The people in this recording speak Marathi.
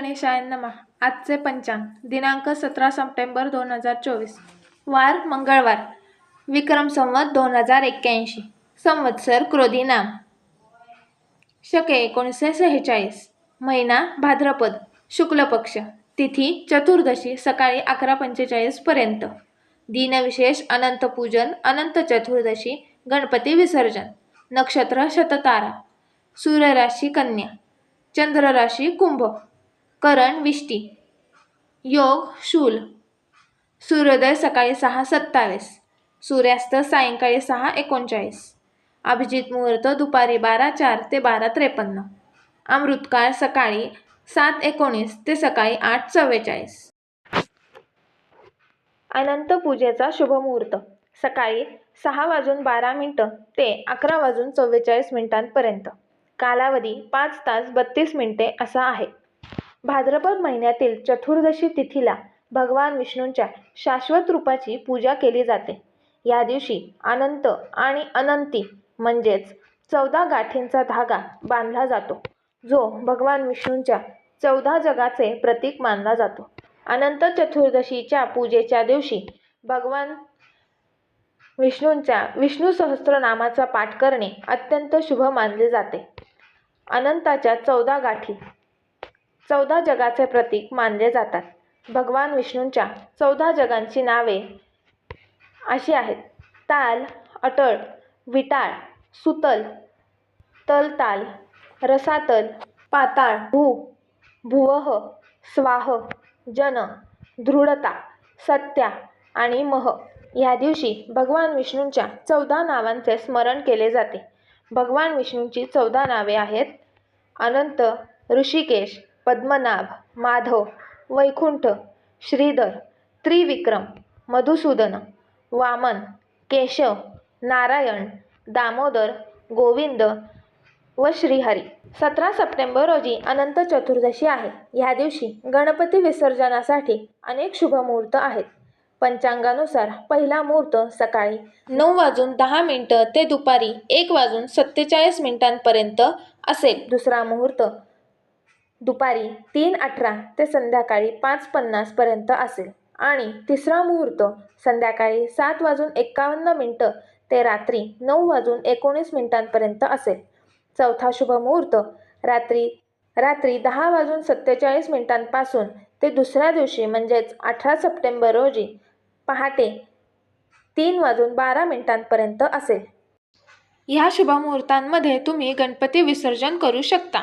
गणेशाय नमा. आजचे पंचांग दिनांक सतरा सप्टेंबर दोन हजार चोवीस. वार मंगळवार. विक्रम संवत दोन हजार एक्क्याऐंशी. संवत्सर क्रोधी नाम. शके एकोणीसशे सेहेचाळीस. महिना भाद्रपद. शुक्ल पक्ष तिथी चतुर्दशी सकाळी अकरा पंचेचाळीसपर्यंत दिनविशेष अनंत पूजन अनंत चतुर्दशी गणपती विसर्जन. नक्षत्र शततारा. सूर्यराशी कन्या. चंद्रराशी कुंभ. करण विष्टी. योग शूल. सूर्योदय सकाळी सहा सत्तावीस. सूर्यास्त सायंकाळी सहा एकोणचाळीस. अभिजित मुहूर्त दुपारी बारा चार ते बारा त्रेपन्न. अमृतकाळ सकाळी सात एकोणीस ते सकाळी आठ चव्वेचाळीस. अनंत पूजेचा शुभ मुहूर्त. सकाळी सहा वाजून बारा मिनटं ते अकरा वाजून चव्वेचाळीस मिनिटांपर्यंत. कालावधी पाच तास बत्तीस मिनिटे असा आहे. भाद्रपद महिन्यातील चतुर्दशी तिथीला भगवान विष्णूंच्या शाश्वत रूपाची पूजा केली जाते. या दिवशी अनंत आणि अनंती म्हणजेच चौदा गाठींचा धागा बांधला जातो जो भगवान विष्णूंच्या चौदा जगाचे प्रतीक मानला जातो. अनंत चतुर्दशीच्या पूजेच्या दिवशी भगवान विष्णूंच्या विष्णू सहस्त्रनामाचा पाठ करणे अत्यंत शुभ मानले जाते. अनंताच्या चौदा गाठी चौदा जगाचे प्रतीक मानले जातात. भगवान विष्णूंच्या चौदा जगांची नावे अशी आहेत. ताल अटळ विटाळ सुतल तलताल रसातल पाताळ भू भुवः स्वाह जन दृढता सत्या आणि मह. या दिवशी भगवान विष्णूंच्या चौदा नावांचे स्मरण केले जाते. भगवान विष्णूंची चौदा नावे आहेत. अनंत ऋषिकेश पद्मनाभ माधव वैकुंठ श्रीधर त्रिविक्रम मधुसूदन वामन केशव नारायण दामोदर गोविंद व श्रीहरी. सतरा सप्टेंबर रोजी अनंत चतुर्दशी आहे. ह्या दिवशी गणपती विसर्जनासाठी अनेक शुभमुहूर्त आहेत. पंचांगानुसार पहिला मुहूर्त सकाळी नऊ वाजून दहा मिनटं ते दुपारी एक वाजून सत्तेचाळीस मिनिटांपर्यंत असेल. दुसरा मुहूर्त दुपारी तीन अठरा ते संध्याकाळी पाच पन्नासपर्यंत असेल. आणि तिसरा मुहूर्त संध्याकाळी सात वाजून एक्कावन्न मिनटं ते रात्री नऊ वाजून एकोणीस मिनिटांपर्यंत असेल. चौथा शुभ मुहूर्त रात्री रात्री दहा वाजून सत्तेचाळीस मिनिटांपासून ते दुसऱ्या दिवशी म्हणजेच अठरा सप्टेंबर रोजी पहाटे तीन वाजून बारा मिनिटांपर्यंत असेल. ह्या शुभमुहूर्तांमध्ये तुम्ही गणपती विसर्जन करू शकता.